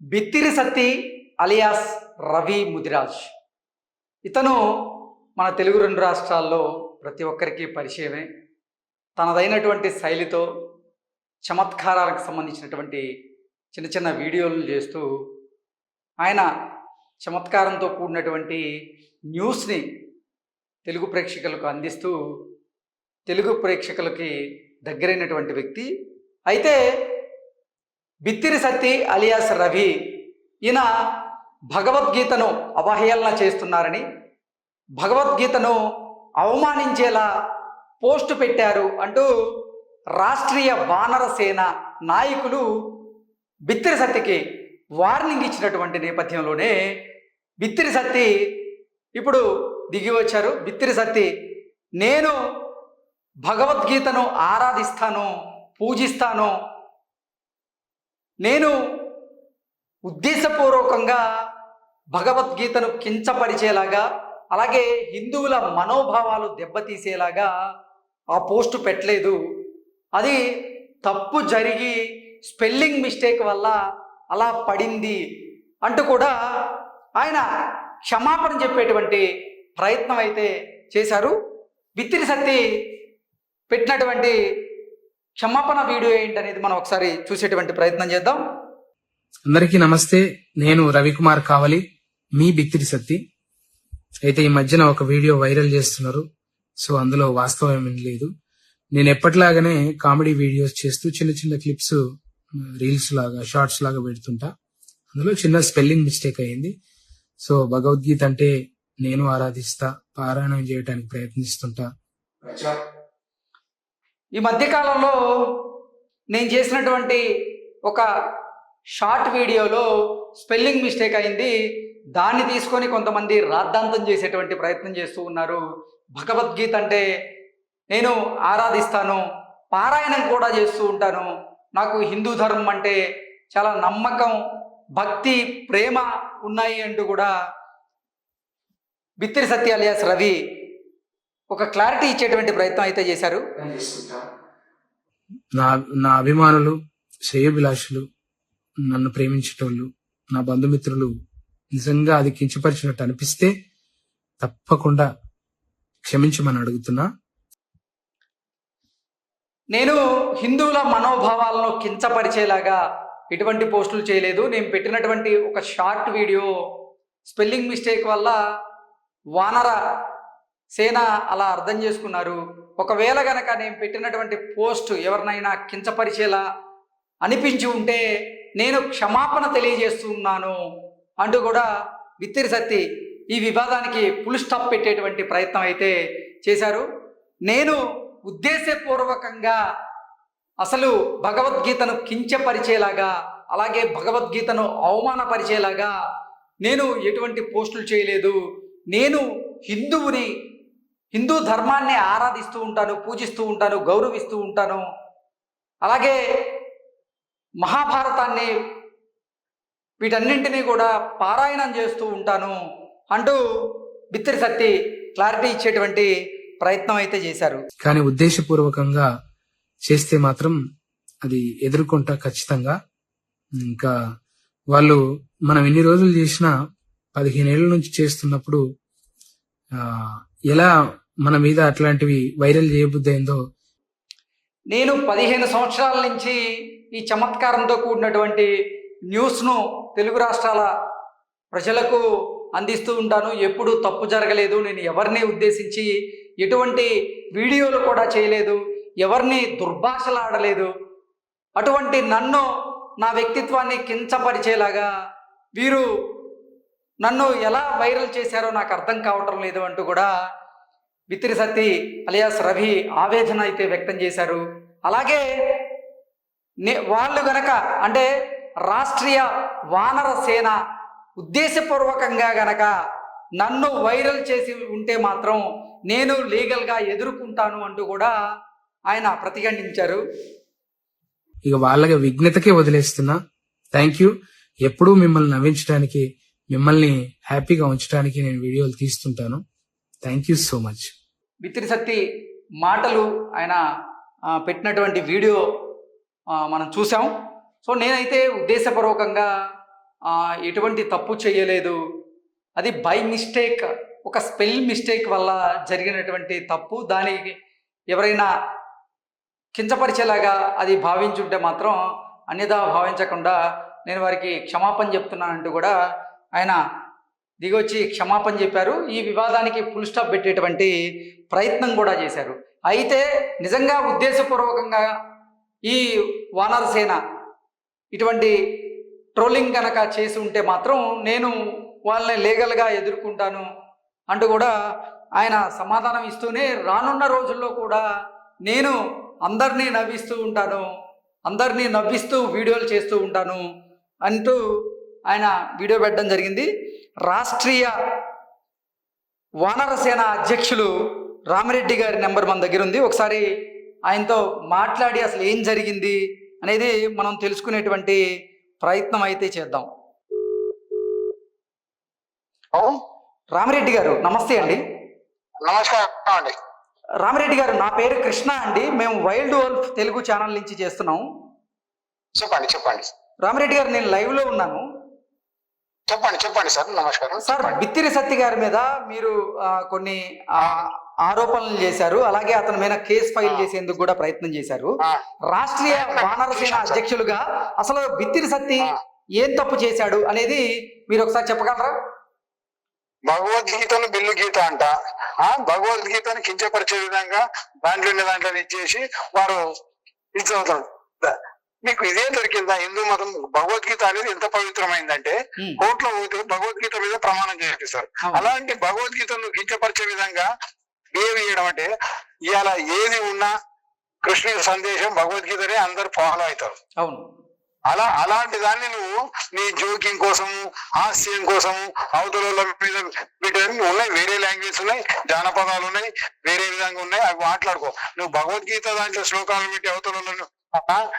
బిత్తిరి Satti alias Ravi Mudiraj. ఇతను మన తెలుగు రెండు రాష్ట్రాల్లో ప్రతి ఒక్కరికి పరిచయమే. తనదైనటువంటి శైలితో చమత్కారాలకు సంబంధించినటువంటి చిన్న చిన్న వీడియోలను చేస్తూ ఆయన చమత్కారంతో కూడినటువంటి న్యూస్ని తెలుగు ప్రేక్షకులకు అందిస్తూ తెలుగు ప్రేక్షకులకి దగ్గరైనటువంటి వ్యక్తి. అయితే బిత్తిరి సత్తి అలియాస్ రవి ఈయన భగవద్గీతను అవహేళన చేస్తున్నారని భగవద్గీతను అవమానించేలా పోస్టు పెట్టారు అంటూ రాష్ట్రీయ వానర సేన నాయకులు బిత్తిరి సత్తికి వార్నింగ్ ఇచ్చినటువంటి నేపథ్యంలోనే బిత్తిరి సత్తి ఇప్పుడు దిగి వచ్చారు. బిత్తిరి సత్తి నేను భగవద్గీతను ఆరాధిస్తాను పూజిస్తాను నేను ఉద్దేశపూర్వకంగా భగవద్గీతను కించపరిచేలాగా అలాగే హిందువుల మనోభావాలు దెబ్బతీసేలాగా ఆ పోస్టు పెట్టలేదు. అది తప్పు జరిగి స్పెల్లింగ్ మిస్టేక్ వల్ల అలా పడింది అంటూ కూడా ఆయన క్షమాపణ చెప్పేటువంటి ప్రయత్నం అయితే చేశారు. విత్తిరి సత్తి పెట్టినటువంటి క్షమాపణ వీడియో ఏంటనేది మనం ఒకసారి చూసేటువంటి ప్రయత్నం చేద్దాం. అందరికీ నమస్తే నేను రవికుమార్ కావలి మీ బిత్తిరి సత్తి. అయితే ఈ మధ్యన ఒక వీడియో వైరల్ చేస్తున్నారు సో అందులో వాస్తవం ఏమీ లేదు. నేను ఎప్పటిలాగానే కామెడీ వీడియోస్ చేస్తూ చిన్న చిన్న క్లిప్స్ రీల్స్ లాగా షార్ట్స్ లాగా పెడుతుంటా. అందులో చిన్న స్పెల్లింగ్ మిస్టేక్ అయింది సో భగవద్గీత అంటే నేను ఆరాధిస్తా పారాయణం చేయడానికి ప్రయత్నిస్తుంటా. ఈ మధ్యకాలంలో నేను చేసినటువంటి ఒక షార్ట్ వీడియోలో స్పెల్లింగ్ మిస్టేక్ అయింది. దాన్ని తీసుకొని కొంతమంది రాద్ధాంతం చేసేటువంటి ప్రయత్నం చేస్తూ ఉన్నారు. భగవద్గీత అంటే నేను ఆరాధిస్తాను పారాయణం కూడా చేస్తూ ఉంటాను. నాకు హిందూ ధర్మం అంటే చాలా నమ్మకం భక్తి ప్రేమ ఉన్నాయి అంటూ కూడా బిత్తిరి సత్య అలియాస్ రవి ఒక క్లారిటీ ఇచ్చేటువంటి ప్రయత్నం అయితే చేశారు. నా నా అభిమానులు శ్రేయోభిలాషులు నన్ను ప్రేమించేటోళ్ళు నా బంధుమిత్రులు నిజంగా అది కించపరిచినట్టు అనిపిస్తే తప్పకుండా క్షమించమని అడుగుతున్నా. నేను హిందువుల మనోభావాలను కించపరిచేలాగా ఎటువంటి పోస్టులు చేయలేదు. నేను పెట్టినటువంటి ఒక షార్ట్ వీడియో స్పెల్లింగ్ మిస్టేక్ వల్ల వానర సేన అలా అర్థం చేసుకున్నారు. ఒకవేళ గనక నేను పెట్టినటువంటి పోస్ట్ ఎవరినైనా కించపరిచేలా అనిపించి ఉంటే నేను క్షమాపణ తెలియజేస్తున్నాను అంటూ కూడా విత్తిరి సత్తి ఈ వివాదానికి ఫుల్ స్టాప్ పెట్టేటువంటి ప్రయత్నం అయితే చేశారు. నేను ఉద్దేశపూర్వకంగా అసలు భగవద్గీతను కించపరిచేలాగా అలాగే భగవద్గీతను అవమానపరిచేలాగా నేను ఎటువంటి పోస్టులు చేయలేదు. నేను హిందువుని హిందూ ధర్మాన్ని ఆరాధిస్తూ ఉంటాను పూజిస్తూ ఉంటాను గౌరవిస్తూ ఉంటాను. అలాగే మహాభారతాన్ని వీటన్నింటినీ కూడా పారాయణం చేస్తూ ఉంటాను అంటూ బిత్తిరి సత్తి క్లారిటీ ఇచ్చేటువంటి ప్రయత్నం అయితే చేశారు. కానీ ఉద్దేశపూర్వకంగా చేస్తే మాత్రం అది ఎదుర్కొంటా ఖచ్చితంగా. ఇంకా వాళ్ళు మనం ఎన్ని రోజులు చేసినా పదిహేను ఏళ్ళ నుంచి చేస్తున్నప్పుడు ఎలా మన మీద అట్లాంటివి వైరల్ చేయబుద్దయిందో నేను పదిహేను సంవత్సరాల నుంచి ఈ చమత్కారంతో కూడినటువంటి న్యూస్ను తెలుగు రాష్ట్రాల ప్రజలకు అందిస్తూ ఉంటాను. ఎప్పుడు తప్పు జరగలేదు. నేను ఎవరిని ఉద్దేశించి ఎటువంటి వీడియోలు కూడా చేయలేదు. ఎవరిని దుర్భాషలాడలేదు. అటువంటి నన్ను నా వ్యక్తిత్వాన్ని కించపరిచేలాగా వీరు నన్ను ఎలా వైరల్ చేశారో నాకు అర్థం కావటం లేదు అంటూ కూడా బిత్తిరి సత్తి అలియాస్ రవి ఆవేదన అయితే వ్యక్తం చేశారు. అలాగే నే- వాళ్ళు గనక అంటే రాష్ట్రీయ వానర సేన ఉద్దేశపూర్వకంగా గనక నన్ను వైరల్ చేసి ఉంటే మాత్రం నేను లీగల్గా ఎదుర్కొంటాను అంటూ కూడా ఆయన ప్రతిఘటించారు. ఇక వాళ్ళకి విఘ్నతకే వదిలేస్తున్నా. Thank you. ఎప్పుడూ మిమ్మల్ని నవ్వించడానికి మిమ్మల్ని హ్యాపీగా ఉంచడానికి నేను వీడియోలు తీస్తుంటాను. Thank you so much. Mithri Satti మాటలు ఆయన పెట్టినటువంటి వీడియో మనం చూసాం. సో నేనైతే ఉద్దేశపూర్వకంగా ఎటువంటి తప్పు చేయలేదు. అది బై మిస్టేక్ ఒక స్పెల్ మిస్టేక్ వల్ల జరిగినటువంటి తప్పు. దానికి ఎవరైనా కించపరిచేలాగా అది భావించుంటే మాత్రం అన్యదా భావించకుండా నేను వారికి క్షమాపణ చెప్తున్నానంటూ కూడా ఆయన దిగొచ్చి క్షమాపణ చెప్పారు. ఈ వివాదానికి ఫుల్ స్టాప్ పెట్టేటువంటి ప్రయత్నం కూడా చేశారు. అయితే నిజంగా ఉద్దేశపూర్వకంగా ఈ వానర సేన ఇటువంటి ట్రోలింగ్ కనుక చేసి ఉంటే మాత్రం నేను వాళ్ళని లీగల్గా ఎదుర్కొంటాను అంటూ కూడా ఆయన సమాధానం ఇస్తూనే రానున్న రోజుల్లో కూడా నేను అందరినీ నవ్విస్తూ ఉంటాను అందరినీ నవ్విస్తూ వీడియోలు చేస్తూ ఉంటాను అంటూ ఆయన వీడియో పెట్టడం జరిగింది. రాష్ట్రీయ వానర సేన అధ్యక్షులు రామిరెడ్డి గారి నెంబర్ మన దగ్గర ఉంది. ఒకసారి ఆయనతో మాట్లాడి అసలు ఏం జరిగింది అనేది మనం తెలుసుకునేటువంటి ప్రయత్నం అయితే చేద్దాం. రామిరెడ్డి గారు నమస్తే అండి. నమస్కారం అండి. రామిరెడ్డి గారు నా పేరు కృష్ణ అండి. మేము వైల్డ్ వల్ఫ్ తెలుగు ఛానల్ నుంచి చేస్తున్నాం. చెప్పండి చెప్పండి. రామిరెడ్డి గారు నేను లైవ్లో ఉన్నాను. చెప్పండి చెప్పండి సార్ నమస్కారం. సార్. బిత్తిరి సత్తి గారి మీద మీరు కొన్ని ఆరోపణలు చేశారు. అలాగే అతని మీద కేసు ఫైల్ చేసేందుకు కూడా ప్రయత్నం చేశారు. రాష్ట్రీయ వానరసేన అధ్యక్షులుగా అసలు బిత్తిరి సత్తి. ఏం తప్పు చేశాడు అనేది మీరు ఒకసారి చెప్పగలరా? భగవద్గీతను బిల్లు గీత అంట. ఆ భగవద్గీతను కించపరిచే విధంగా దాంట్లో దాంట్లో ఇచ్చేసి వారు ఇది చదువుతారు. ద- మీకు ఇదే దొరికిందా? హిందూ మతం భగవద్గీత అనేది ఎంత పవిత్రమైందంటే ఉమ్, కోర్టులో పోతే భగవద్గీత మీద ప్రమాణం చేపిస్తారు. అలాంటి భగవద్గీతను కించపరిచే విధంగా బిహేవ్ చేయడం అంటే ఇవాళ ఏది ఉన్నా కృష్ణుడి సందేశం భగవద్గీతనే అందరు ఫాలో అవుతారు. అవును. అలా అలాంటి దాన్ని నువ్వు నీ జోకింగ్ కోసము హాస్యం కోసము అవతల మీద ఉన్నాయి. వేరే లాంగ్వేజ్ ఉన్నాయి జానపదాలు ఉన్నాయి వేరే విధంగా ఉన్నాయి. అవి మాట్లాడుకో. నువ్వు భగవద్గీత దాంట్లో శ్లోకాలు పెట్టి అవతల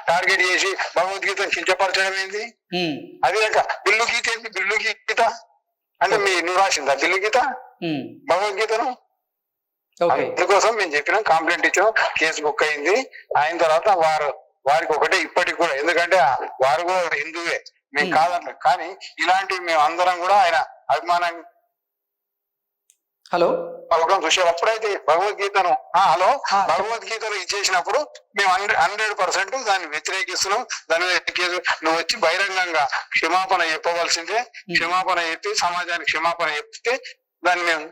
టార్గెట్ చేసి భగవద్గీతను కించపరచడం ఏంది? అది లేక బిల్లు గీత ఏంది? బిల్లు గీత? అంటే మీ నువ్వు రాసిందా బిల్లు గీత? భగవద్గీతను? అందుకోసం మేము చెప్పినాం కంప్లైంట్ ఇచ్చాం కేసు బుక్ అయింది. అయిన తర్వాత వారు వారికి ఒకటే ఇప్పటికి కూడా. ఎందుకంటే వారు కూడా హిందువే. మేము. కాదంటాం కానీ ఇలాంటివి మేము అందరం కూడా ఆయన అభిమానంగా హలో? అవడం చూసాం అప్పుడైతే భగవద్గీతను హలో? భగవద్గీతను ఇచ్చేసినప్పుడు మేము హండ్రెడ్ హండ్రెడ్ పర్సెంట్ దాన్ని వ్యతిరేకిస్తున్నాం. దాని నువ్వు వచ్చి బహిరంగంగా క్షమాపణ చెప్పవలసిందే. క్షమాపణ చెప్పి సమాజానికి క్షమాపణ చెప్తే దాన్ని మేము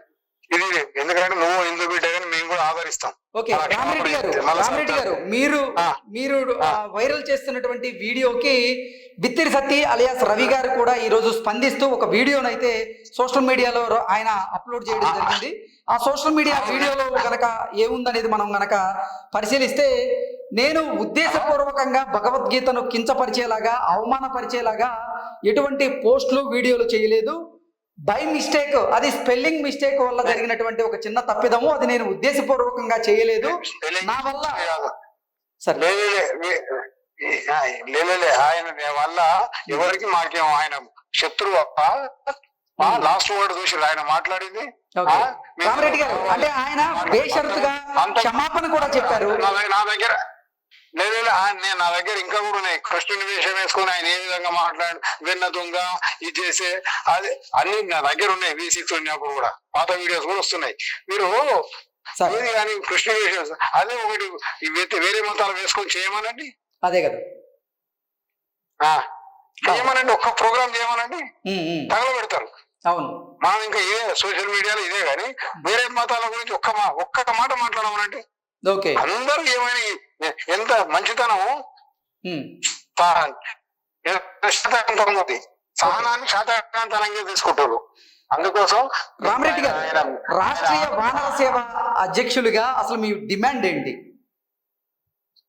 ఇది ఎందుకంటే నువ్వు హిందూ బిడ్డ కానీ మేము కూడా ఆదరిస్తాం. ఓకే. అలా రామిరెడ్డి గారు మళ్ళా రామిరెడ్డి గారు మీరు. మీరు వైరల్ చేస్తున్నటువంటి వీడియోకి బిత్తిరి సత్తి అలియాస్ రవి గారు కూడా ఈ రోజు స్పందిస్తూ ఒక వీడియోను అయితే సోషల్ మీడియాలో ఆయన అప్లోడ్ చేయడం. జరిగింది. ఆ సోషల్ మీడియా వీడియోలో గనక ఏముందనేది మనం గనక పరిశీలిస్తే నేను ఉద్దేశపూర్వకంగా భగవద్గీతను కించపరిచేలాగా అవమానపరిచేలాగా ఎటువంటి పోస్టులు వీడియోలు చేయలేదు. బై మిస్టేక్ అది స్పెల్లింగ్ మిస్టేక్ వల్ల జరిగినటువంటి ఒక చిన్న తప్పిదము. అది నేను ఉద్దేశపూర్వకంగా చేయలేదు. నా వల్ల సరే. లే, లే, లే, లే, ఈ- ఆ, లే, లే, లే, ఆయన వల్ల ఎవరికి మాకేం ఆయన శత్రువు లాస్ట్ వర్డ్ చూసి ఆయన మాట్లాడింది. గారు అంటే ఆయన బేషరతుగా క్షమాపణ కూడా చెప్పారు. నా దగ్గర- లేదు నేను నా దగ్గర ఇంకా కూడా ఉన్నాయి. కృష్ణుని వేషం వేసుకొని ఆయన ఏ విధంగా మాట్లాడు వెన్న దొంగ ఇది చేసే అది అన్ని నా దగ్గర ఉన్నాయి వి సిక్స్ ఉన్నప్పుడు కూడా. పాత వీడియోస్ కూడా వస్తున్నాయి. మీరు ఏది కానీ కృష్ణ వేషం అదే ఒకటి వేరే మతాలు వేసుకొని చేయమనండి. అదే కదా. ఆ, చేయమనండి ఒక్క ప్రోగ్రామ్ చేయమనండి? ఉమ్. తగలబెడతారు. అవును. మనం ఇంకా ఏ సోషల్ మీడియాలో ఇదే కానీ వేరే మతాల గురించి ఒక్క మా ఒక్క మాట మాట్లాడమనండి. ఓకే. అందరూ ఏమని ఎంత మంచితనం సహనాన్ని శాతకాంతరంగా తీసుకుంటారు అందుకోసం రామరెడ్డి గారు రాష్ట్రీయ వానర సేవ అధ్యక్షులుగా అసలు మీ డిమాండ్ ఏంటి?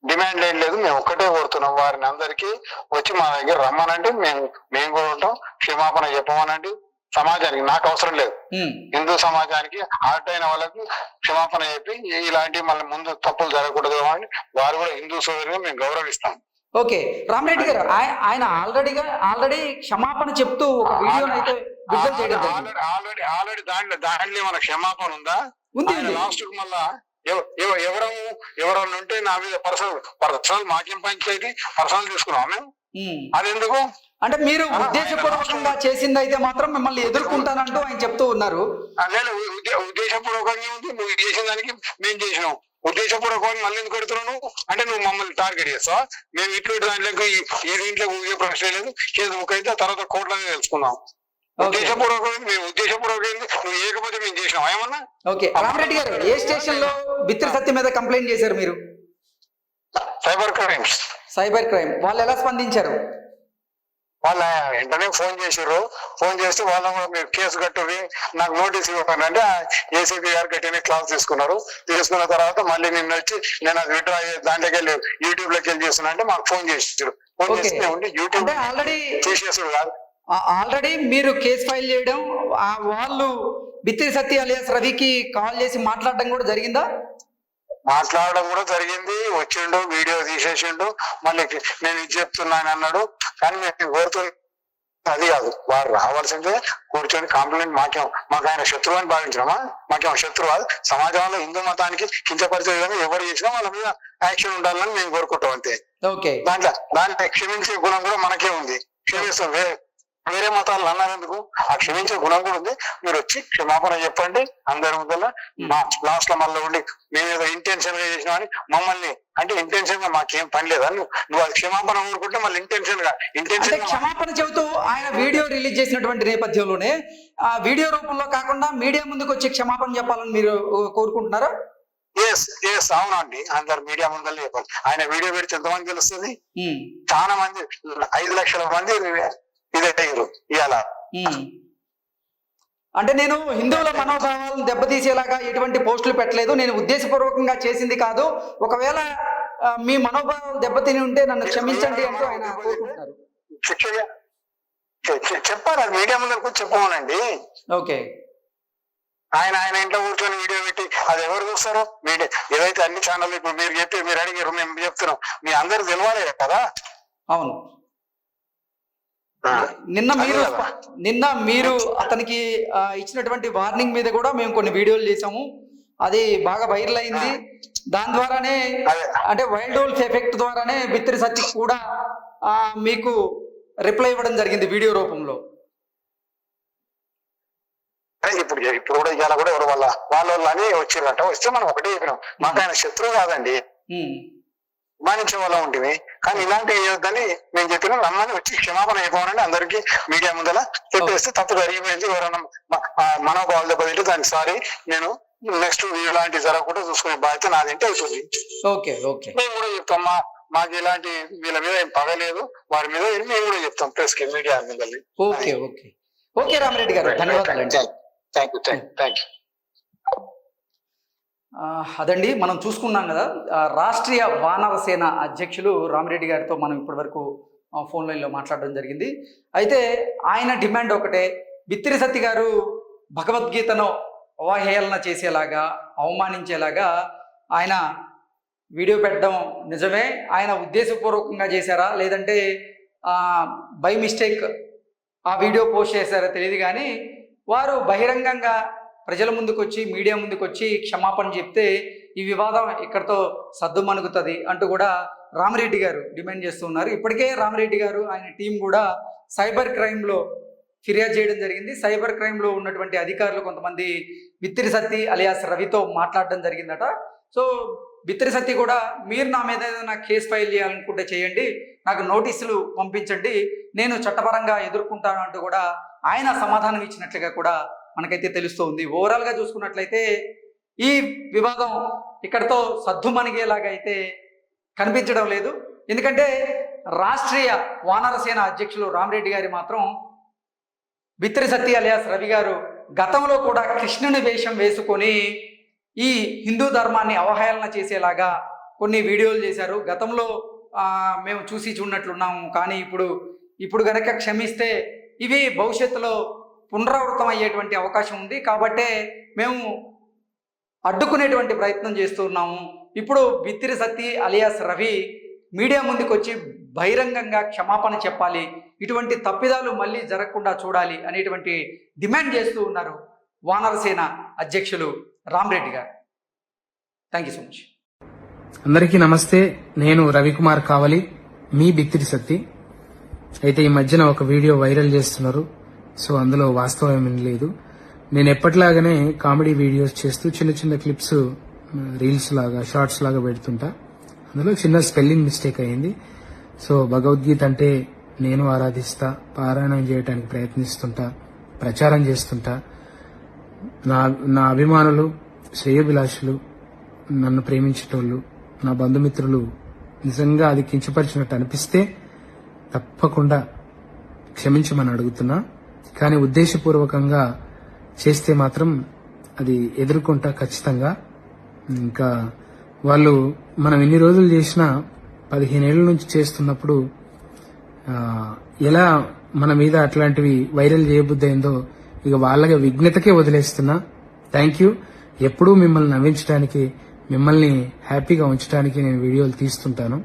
డిమాండ్ ఏం లేదు మేము ఒక్కటే కోరుతున్నాం. వారిని అందరికీ వచ్చి మా దగ్గర రమ్మనండి మేము మేము కూడా ఉంటాం. క్షమాపణ చెప్పమనండి. సమాజానికి నాకు అవసరం లేదు. హిందూ సమాజానికి హార్ట్ అయిన వాళ్ళకి క్షమాపణ చెప్పి ఇలాంటి మళ్ళీ ముందు తప్పులు జరగకూడదు అని వారు కూడా హిందూ సోదరుగా మేము గౌరవిస్తాం. ఓకే. రామరెడ్డి గారు ఆయ- ఆయన ఆల్రెడీగా ఆల్రెడీ క్షమాపణ చెప్తూ ఒక వీడియోని అయితే ఆల్రెడీ ఆల్రెడీ దాంట్లో దాంట్లో మన క్షమాపణ ఉందా? ఉంది లాస్ట్ మళ్ళా ఎవరము ఎవరన్నా ఉంటే నా మీద పర్సనల్ పర్సనల్ మాకేం పంచాయతీ? పర్సనల్ తీసుకున్నాం మేము? ఉమ్. అది ఎందుకు అంటే మీరు ఉద్దేశపూర్వకంగా చేసింది అయితే మాత్రం మిమ్మల్ని ఎదుర్కొంటానంటూ ఆయన చెప్తూ ఉన్నారు. ఉద్దేశపూర్వకంగా ఉంది. నువ్వు చేసిన దానికి మేము చేసినాం. ఉద్దేశపూర్వకంగా మళ్ళీ ఎందుకు పెడుతున్నావు అంటే నువ్వు మమ్మల్ని టార్గెట్ చేస్తావా? మేము ఇట్లు ఈ- ఈ దీంట్లో ఊగే ప్రశ్న లేదు. కేసు బుక్ అయితే తర్వాత కోర్టులోనే తెలుసుకున్నాం ఉద్దేశపూర్వకంగా మేము ఉద్దేశపూర్వకంగా నువ్వు ఏకపోతే మేము చేసినాం. ఏమన్నా? ఓకే. రామరెడ్డి గారు ఏ స్టేషన్లో బిత్తిరి సత్య మీద కంప్లైంట్ చేశారు మీరు? Cyber crimes. Cyber crime. వాళ్ళు ఎలా స్పందించారు? వాళ్ళ వెంటనే ఫోన్ చేసారు ఫోన్ చేస్తే వాళ్ళ మీరు కేసు కట్టుర్రి నాకు నోటీస్ ఇవ్వకండి అంటే ఏసీపీ గారు గట్టిన క్లాస్ తీసుకున్నారు. తీసుకున్న తర్వాత మళ్ళీ నిన్న వచ్చి నేను అది విడ్రా దాంట్లోకి వెళ్ళి యూట్యూబ్లోకి వెళ్ళి చేస్తున్నా అంటే మాకు ఫోన్ చేసారు ఫోన్ చేస్తే యూట్యూబ్ తీసేసాడు కాదు. ఆల్రెడీ మీరు కేసు ఫైల్ చేయడం వాళ్ళు బిత్తిరి సత్య అలియాస్ రవికి కాల్ చేసి మాట్లాడడం కూడా జరిగిందా? మాట్లాడడం కూడా జరిగింది వచ్చిండు వీడియో తీసేసిండు. మళ్ళీ నేను ఇది చెప్తున్నాను అన్నాడు. కానీ మేము కోరుతుంది అది కాదు. వారు రావాల్సిందే కూర్చొని కాంప్లైంట్ మాకేం మాకు ఆయన శత్రువు అని భావించినామా మాకేం శత్రువు కాదు. సమాజంలో హిందూ మతానికి కించపరిచే విధంగా ఎవరు చేసినా వాళ్ళ మీద యాక్షన్ ఉండాలని మేము కోరుకుంటాం అంతే. దాంట్లో దాంట్లో క్షమించే గుణం కూడా మనకే ఉంది. క్షమిస్తాం వేరే మతాలు అన్నారెందుకు ఆ క్షమించే గుణం కూడా ఉంది. మీరు వచ్చి క్షమాపణ చెప్పండి. అందరి ముందర మా లాస్ట్లో మళ్ళీ ఉండి మేము ఏదో ఇంటెన్షన్గా చేసినామని మమ్మల్ని అంటే ఇంటెన్షన్గా మాకేం పని లేదా? నువ్వు నువ్వు అది క్షమాపణ ఊరుకుంటే మళ్ళీ ఇంటెన్షన్గా ఇంటెన్షన్ క్షమాపణ చెబుతూ ఆయన వీడియో రిలీజ్ చేసినటువంటి నేపథ్యంలోనే ఆ వీడియో రూపంలో కాకుండా మీడియా ముందుకు వచ్చి క్షమాపణ చెప్పాలని మీరు కోరుకుంటున్నారా? ఎస్ ఎస్ అవునండి. అందరు మీడియా ముందర చెప్పాలి. ఆయన వీడియో పెడితే ఎంతమంది తెలుస్తుంది? చాలా మంది ఐదు లక్షల మంది ఇదే ఇవాళ. అంటే నేను హిందువుల మనోభావాలను దెబ్బతీసేలాగా ఎటువంటి పోస్టులు పెట్టలేదు. నేను ఉద్దేశపూర్వకంగా చేసింది కాదు. ఒకవేళ మీ మనోభావాలు దెబ్బతిని ఉంటే నన్ను క్షమించండి అంటూ ఆయన కోరుకుంటున్నారు. శిక్షగా చె- చె- చెప్పాలి అది మీడియా ముందరకు చెప్పమనండి. ఓకే. ఆయన ఆయన ఇంట్లో కూర్చొని వీడియో పెట్టి అది ఎవరు చూస్తారు? మీడియా ఏదైతే అన్ని ఛానల్ ఇప్పుడు మీరు చెప్పి మీరు అడిగారు మేము చెప్తున్నాం. మీ అందరు తెలవాలి కదా? అవును. నిన్న మీరు. నిన్న మీరు అతనికి ఇచ్చినటువంటి వార్నింగ్ మీద కూడా మేము కొన్ని వీడియోలు చేసాము అది బాగా వైరల్ అయింది. దాని ద్వారానే అంటే వైల్డ్ వోల్ఫ్ ఎఫెక్ట్ ద్వారానే బిత్తిరి సత్య కూడా ఆ, మీకు రిప్లై ఇవ్వడం జరిగింది వీడియో రూపంలో. ఇప్పుడు ఇప్పుడు కూడా ఇవాళ కూడా ఎవరు వాళ్ళ వాళ్ళ వాళ్ళు అని వచ్చిర్రంట. వస్తే మనం ఒకటే చెప్పినాం. మాకు ఆయన శత్రువు కాదండి. మానించే వాళ్ళం ఉంటుంది కానీ ఇలాంటి చేయొద్దని మేము చెప్పినాం రమ్మని వచ్చి క్షమాపణ చెప్పమని అందరికి మీడియా ముందర చెప్పేస్తే తప్పు జరిగిపోయింది. ఎవరైనా మ- ఆ మనోభావాలు దెబ్బతింటే దానికి సారీ. నేను నెక్స్ట్ ఇలాంటి జరగకుండా చూసుకునే బాధ్యత నాదంటే అవుతుంది ఓకే ఓకే. మేము కూడా చెప్తాం. మా మాకు ఇలాంటి వీళ్ళ మీద ఏం పగలేదు వారి మీద మేము కూడా చెప్తాం. ప్రెస్కి మీడియా మీద ఓకే ఓకే. ఓకే రామరెడ్డి గారు ధన్యవాదాలు థ్యాంక్ యూ థ్యాంక్ యూ అదండి మనం చూసుకున్నాం కదా రాష్ట్రీయ వానర సేన అధ్యక్షులు రామిరెడ్డి గారితో మనం ఇప్పటివరకు ఫోన్ లైన్లో మాట్లాడడం జరిగింది. అయితే ఆయన డిమాండ్ ఒకటే బిత్తిరి సత్తి గారు భగవద్గీతను అవహేళన చేసేలాగా అవమానించేలాగా ఆయన వీడియో పెట్టడం నిజమే. ఆయన ఉద్దేశపూర్వకంగా చేశారా? లేదంటే బై మిస్టేక్ ఆ వీడియో పోస్ట్ చేశారా తెలియదు కానీ వారు బహిరంగంగా ప్రజల ముందుకు వచ్చి మీడియా ముందుకు వచ్చి క్షమాపణ చెప్తే ఈ వివాదం ఇక్కడతో సద్దుమణుగుతుంది అంటూ కూడా రామిరెడ్డి గారు డిమాండ్ చేస్తూ ఉన్నారు. ఇప్పటికే రామిరెడ్డి గారు ఆయన టీం కూడా సైబర్ క్రైమ్లో ఫిర్యాదు చేయడం జరిగింది. సైబర్ క్రైమ్లో ఉన్నటువంటి అధికారులు కొంతమంది బిత్తిరి సత్తి అలియాస్ రవితో మాట్లాడడం జరిగిందట. సో బిత్తిరి సత్తి కూడా మీరు నా మీద ఏదైనా కేసు ఫైల్ చేయాలనుకుంటే చేయండి నాకు నోటీసులు పంపించండి నేను చట్టపరంగా ఎదుర్కొంటాను అంటూ కూడా ఆయన సమాధానం ఇచ్చినట్లుగా కూడా మనకైతే తెలుస్తోంది. ఓవరాల్గా చూసుకున్నట్లయితే ఈ వివాదం ఇక్కడతో సద్దుమణిగేలాగా అయితే కనిపించడం లేదు. ఎందుకంటే రాష్ట్రీయ వానరసేన అధ్యక్షులు రామరెడ్డి గారి మాత్రం బిత్రి సత్య అలియాస్ రవి గారు గతంలో కూడా కృష్ణుని వేషం వేసుకొని ఈ హిందూ ధర్మాన్ని అవహేళన చేసేలాగా కొన్ని వీడియోలు చేశారు. గతంలో మేము చూసి చూడనట్లున్నాము. కానీ ఇప్పుడు ఇప్పుడు గనక క్షమిస్తే ఇవి భవిష్యత్తులో పునరావృతం అయ్యేటువంటి అవకాశం ఉంది. కాబట్టే మేము అడ్డుకునేటువంటి ప్రయత్నం చేస్తున్నాము ఇప్పుడు బిత్తిరి సత్తి అలియాస్ రవి మీడియా ముందుకు వచ్చి బహిరంగంగా క్షమాపణ చెప్పాలి. ఇటువంటి తప్పిదాలు మళ్ళీ జరగకుండా చూడాలి అనేటువంటి డిమాండ్ చేస్తూ ఉన్నారు వానరసేన అధ్యక్షులు రామ్రెడ్డి గారు. థ్యాంక్ యూ సో మచ్ అందరికీ నమస్తే. నేను రవికుమార్ కావలి మీ బిత్తిరి సత్తి అయితే ఈ మధ్యన ఒక వీడియో వైరల్ చేస్తున్నారు. సో అందులో వాస్తవం ఏమీ లేదు. నేను ఎప్పటిలాగానే కామెడీ వీడియోస్ చేస్తూ చిన్న చిన్న క్లిప్స్ రీల్స్ లాగా షార్ట్స్ లాగా పెడుతుంటా. అందులో చిన్న స్పెల్లింగ్ మిస్టేక్ అయింది సో భగవద్గీత అంటే నేను ఆరాధిస్తా పారాయణం చేయడానికి ప్రయత్నిస్తుంటా ప్రచారం చేస్తుంటా. నా నా అభిమానులు శ్రేయభిలాషులు నన్ను ప్రేమించేటోళ్ళు నా బంధుమిత్రులు నిజంగా అది కించపరిచినట్టు అనిపిస్తే తప్పకుండా క్షమించమని అడుగుతున్నా. కానీ ఉద్దేశపూర్వకంగా చేస్తే మాత్రం అది ఎదుర్కొంటా ఖచ్చితంగా. ఇంకా వాళ్ళు మనం ఎన్ని రోజులు చేసినా పదిహేనేళ్ళ నుంచి చేస్తున్నప్పుడు ఎలా మన మీద అట్లాంటివి వైరల్ చేయబుద్దయిందో ఇక వాళ్ళకి విఘ్నతకే వదిలేస్తున్నా. Thank you. ఎప్పుడూ మిమ్మల్ని నవ్వించడానికి మిమ్మల్ని హ్యాపీగా ఉంచడానికి నేను వీడియోలు తీస్తుంటాను.